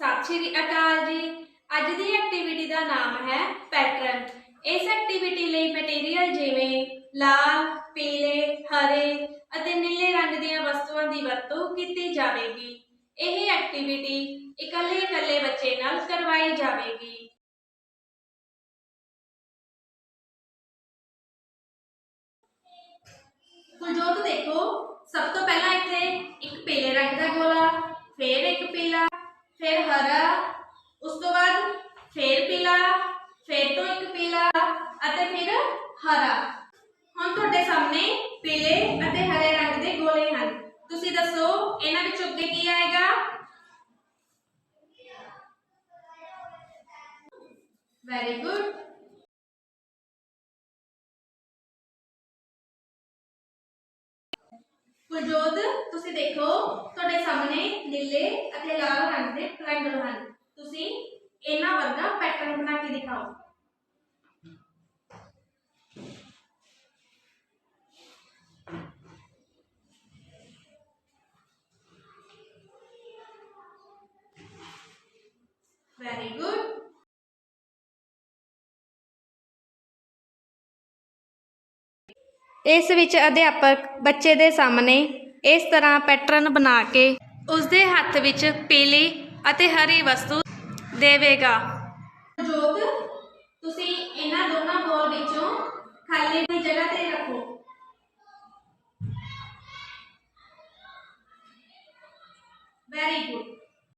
ਸਤਿ ਸ਼੍ਰੀ ਅਕਾਲ ਜੀ। ਅੱਜ ਦੀ ਐਕਟੀਵਿਟੀ ਦਾ ਨਾਮ ਹੈ ਪੈਟਰਨ। ਇਸ ਐਕਟੀਵਿਟੀ ਲਈ ਮਟੀਰੀਅਲ ਜਿਵੇਂ ਲਾਲ, ਪੀਲੇ, ਹਰੇ ਅਤੇ ਨੀਲੇ ਰੰਗ ਦੀਆਂ ਵਸਤੂਆਂ ਦੀ ਵਰਤੋਂ ਕੀਤੀ ਜਾਵੇਗੀ। ਇਹ ਐਕਟੀਵਿਟੀ ਇਕੱਲੇ ਫਿਰ ਹਰਾ, ਉਸ ਤੋਂ ਬਾਅਦ ਫਿਰ ਪੀਲਾ, ਫਿਰ ਤੋਂ ਇੱਕ ਪੀਲਾ ਅਤੇ ਫਿਰ ਹਰਾ। ਹੁਣ ਤੁਹਾਡੇ ਸਾਹਮਣੇ ਪੀਲੇ ਅਤੇ ਹਰੇ ਰੰਗ ਦੇ ਗੋਲੇ ਹਨ। ਤੁਸੀਂ ਦੱਸੋ, ਇਹਨਾਂ ਵਿੱਚੋਂ ਅੱਗੇ ਕੀ ਆਏਗਾ? ਵੈਰੀ ਗੁੱਡ ਗੁਰਜੋਤ ਤੁਸੀਂ ਦੇਖੋ, ਤੁਹਾਡੇ ਸਾਹਮਣੇ ਨੀਲੇ ਅਤੇ ਲਾਲ ਰੰਗ ਦੇ ਟ੍ਰਾਇੰਗਲ ਹਨ। ਤੁਸੀਂ ਇਹਨਾਂ ਵਰਗਾ ਪੈਟਰਨ ਬਣਾ ਕੇ ਦਿਖਾਓ ਵੈਰੀ ਗੁੱਡ ਇਸ ਵਿੱਚ ਅਧਿਆਪਕ ਬੱਚੇ ਦੇ ਸਾਹਮਣੇ ਇਸ ਤਰ੍ਹਾਂ ਪੈਟਰਨ ਬਣਾ ਕੇ ਉਸ ਦੇ ਹੱਥ ਵਿੱਚ ਪੀਲੀ ਅਤੇ ਹਰੀ ਵਸਤੂ ਦੇਵੇਗਾ। ਜੋਗ ਤੁਸੀਂ ਇਹਨਾਂ ਦੋਨਾਂ ਬੋਲ ਵਿੱਚੋਂ ਖਾਲੀ ਦੀ ਜਗ੍ਹਾ ਤੇ ਰੱਖੋ। Very good